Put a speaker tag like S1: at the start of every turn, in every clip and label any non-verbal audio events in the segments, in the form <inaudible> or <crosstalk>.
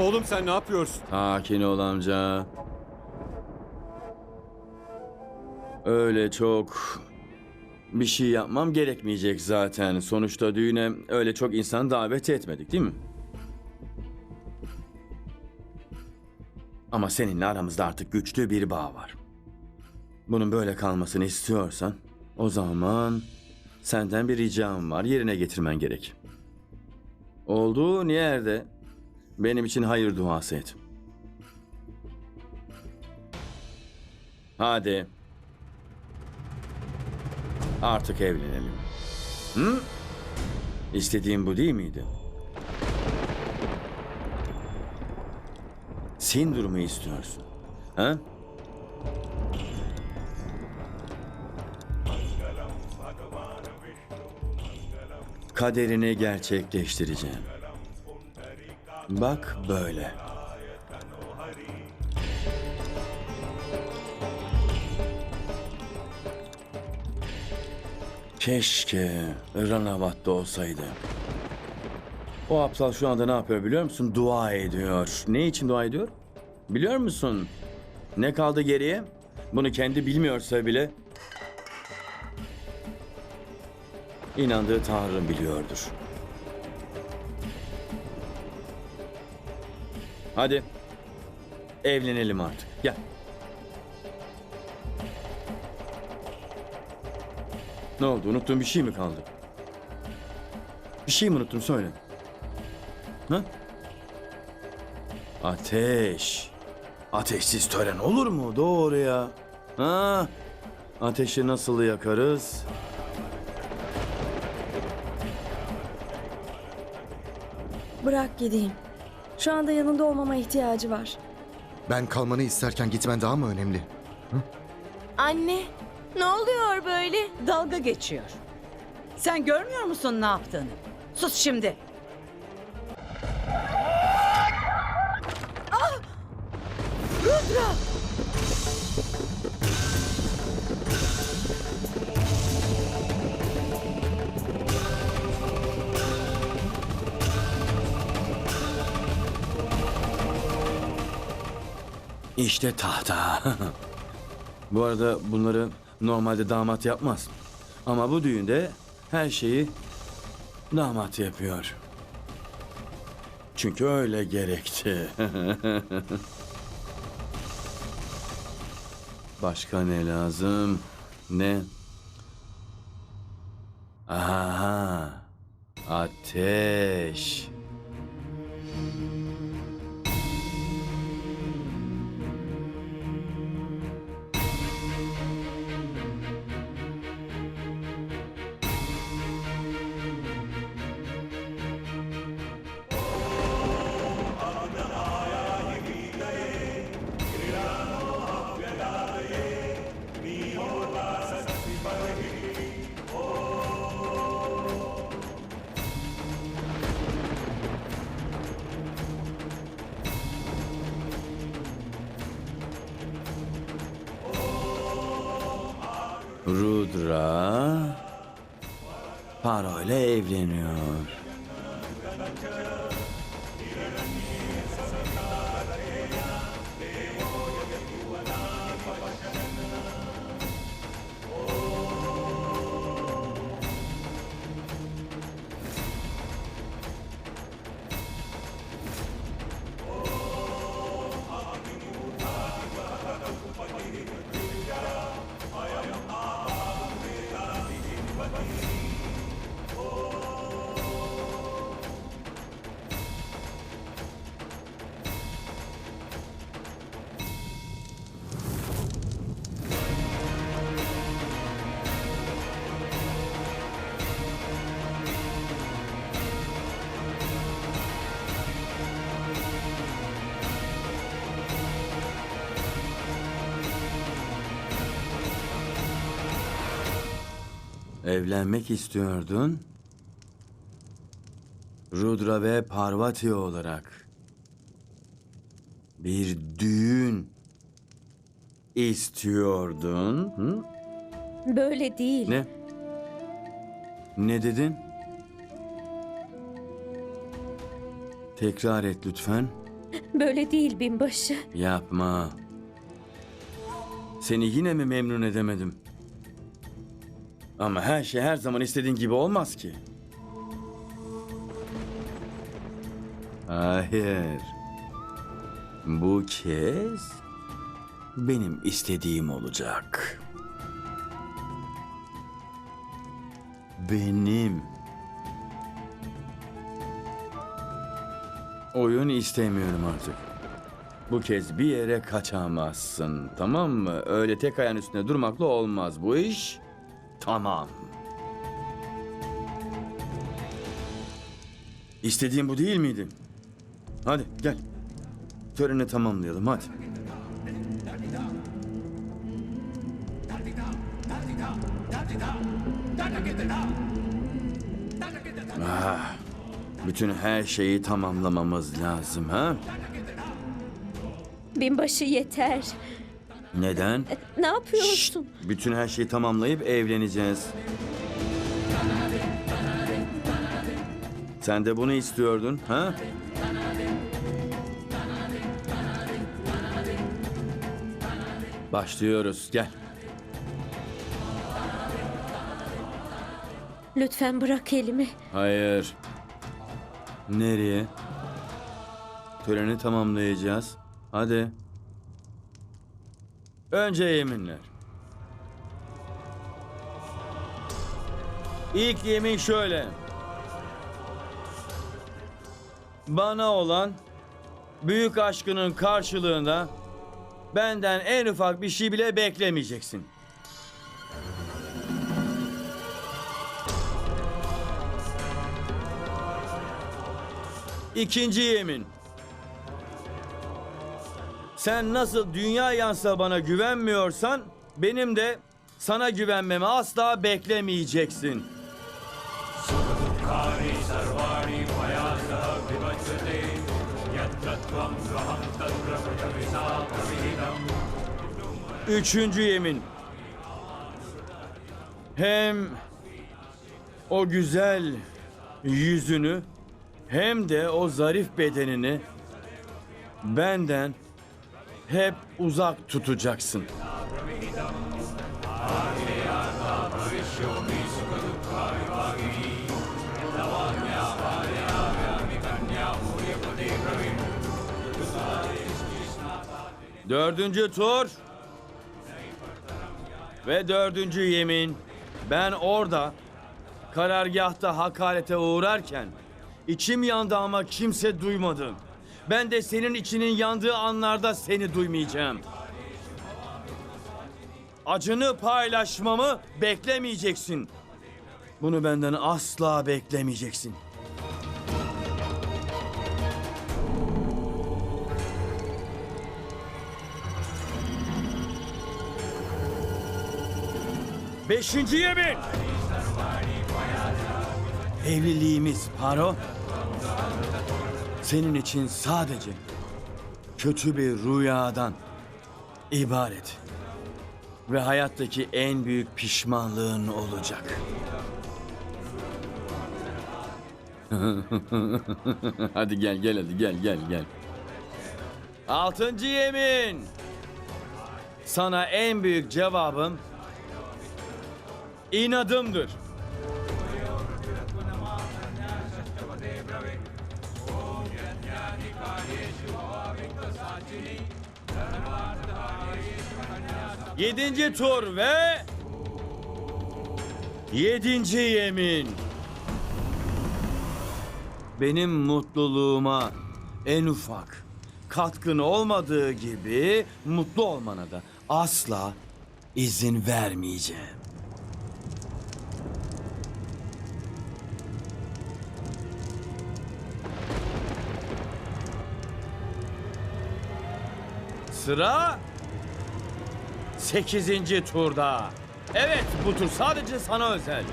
S1: Oğlum sen ne yapıyorsun?
S2: Sakin ol amca. Öyle çok bir şey yapmam gerekmeyecek zaten. Sonuçta düğüne öyle çok insan davet etmedik değil mi? Ama seninle aramızda artık güçlü bir bağ var. Bunun böyle kalmasını istiyorsan o zaman senden bir ricam var. Yerine getirmen gerek. Olduğun yerde benim için hayır duası et. Hadi. Artık evlenelim. Hı? İstediğin bu değil miydi? Sindur mu istiyorsun? Ha? Kaderini gerçekleştireceğim. Bak böyle. Keşke Ranavat'ta olsaydı. O aptal şu anda ne yapıyor biliyor musun? Dua ediyor. Ne için dua ediyor? Biliyor musun? Ne kaldı geriye? Bunu kendi bilmiyorsa bile inandığı Tanrı biliyordur. Hadi. Evlenelim artık. Gel. Ne oldu? Unuttuğun bir şey mi kaldı? Bir şey mi unuttun? Söyle. Ha? Ateş. Ateşsiz tören olur mu? Doğru ya. Ha? Ateşi nasıl yakarız?
S3: Bırak gideyim. Şu anda yanında olmama ihtiyacı var.
S4: Ben kalmanı isterken gitmen daha mı önemli?
S5: Anne, ne oluyor böyle?
S6: Dalga geçiyor. Sen görmüyor musun ne yaptığını? Sus şimdi.
S2: İşte tahta. <laughs> bu arada bunları normalde damat yapmaz. Ama bu düğünde her şeyi damat yapıyor. Çünkü öyle gerekti. <laughs> Başka ne lazım? Ne? Aha. Ateş. Rudra Paro evleniyor. Evlenmek istiyordun. Rudra ve Parvati olarak. Bir düğün istiyordun. Hı?
S3: Böyle değil.
S2: Ne? Ne dedin? Tekrar et lütfen.
S1: Böyle değil binbaşı.
S2: Yapma. Seni yine mi memnun edemedim? Ama her şey her zaman istediğin gibi olmaz ki. Hayır. Bu kez benim istediğim olacak. Benim. Oyun istemiyorum artık. Bu kez bir yere kaçamazsın. Tamam mı? Öyle tek ayağın üstünde durmakla olmaz bu iş. Tamam. İstediğin bu değil miydi? Hadi gel. Töreni tamamlayalım hadi. Ah, bütün her şeyi tamamlamamız lazım ha?
S1: Binbaşı yeter.
S2: Neden?
S1: Ne yapıyorsun?
S2: Bütün her şeyi tamamlayıp evleneceğiz. Sen de bunu istiyordun, ha? Başlıyoruz. Gel.
S1: Lütfen bırak elimi.
S2: Hayır. Nereye? Töreni tamamlayacağız. Hadi. Önce yeminler. İlk yemin şöyle. Bana olan büyük aşkının karşılığında benden en ufak bir şey bile beklemeyeceksin. İkinci yemin. Sen nasıl dünya yansa bana güvenmiyorsan benim de sana güvenmemi asla beklemeyeceksin. Üçüncü yemin. Hem o güzel yüzünü hem de o zarif bedenini benden hep uzak tutacaksın. Dördüncü tur. Ve dördüncü yemin. Ben orada karargahta hakarete uğrarken içim yandı ama kimse duymadı. Ben de senin içinin yandığı anlarda seni duymayacağım. Acını paylaşmamı beklemeyeceksin. Bunu benden asla beklemeyeceksin. Beşinci yemin. Evliliğimiz Paro. Senin için sadece kötü bir rüyadan ibaret. Ve hayattaki en büyük pişmanlığın olacak. <laughs> hadi gel gel hadi gel gel gel. Altıncı yemin. Sana en büyük cevabım inadımdır. Yedinci tur ve... Yedinci yemin. Benim mutluluğuma en ufak katkın olmadığı gibi mutlu olmana da asla izin vermeyeceğim. Sıra Sekizinci turda. Evet bu tur sadece sana özel.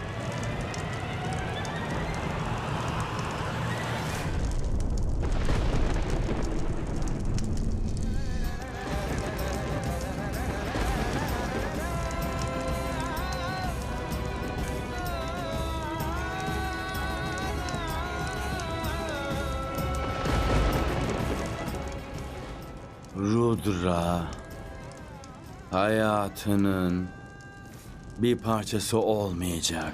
S2: Rudra hayatının bir parçası olmayacak.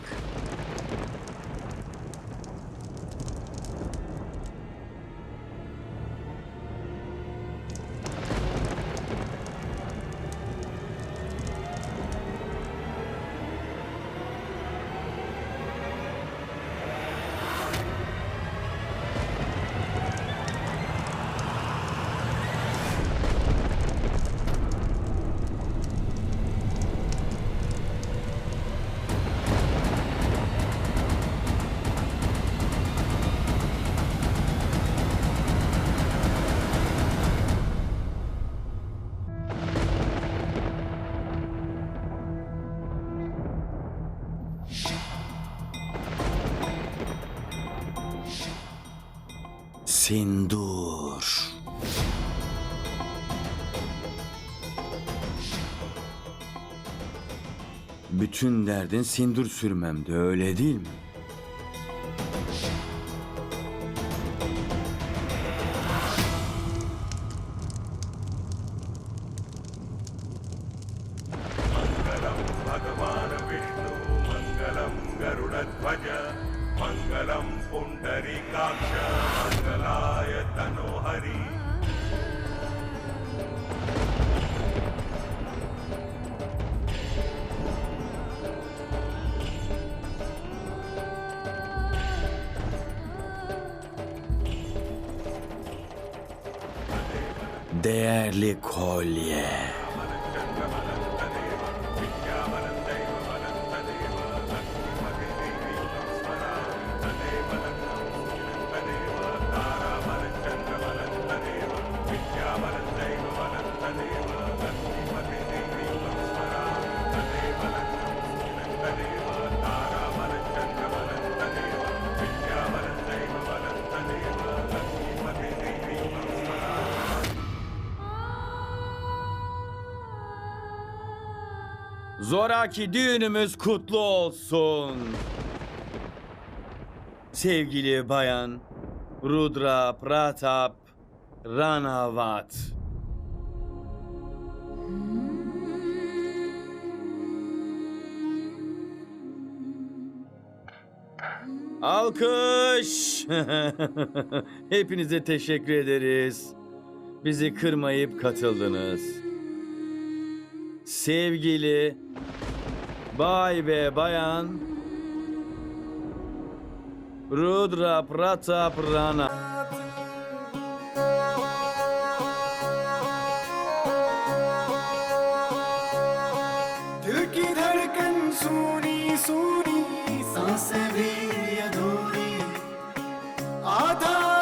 S2: Sindur. Bütün derdin sindur sürmemde öyle değil mi? Değerli kolye. Zoraki düğünümüz kutlu olsun. Sevgili bayan Rudra Pratap Ranavat. Alkış! <laughs> Hepinize teşekkür ederiz. Bizi kırmayıp katıldınız sevgili bay ve bayan Rudra Pratap Rana.
S7: सूनी सांसें भी अधूरी आधा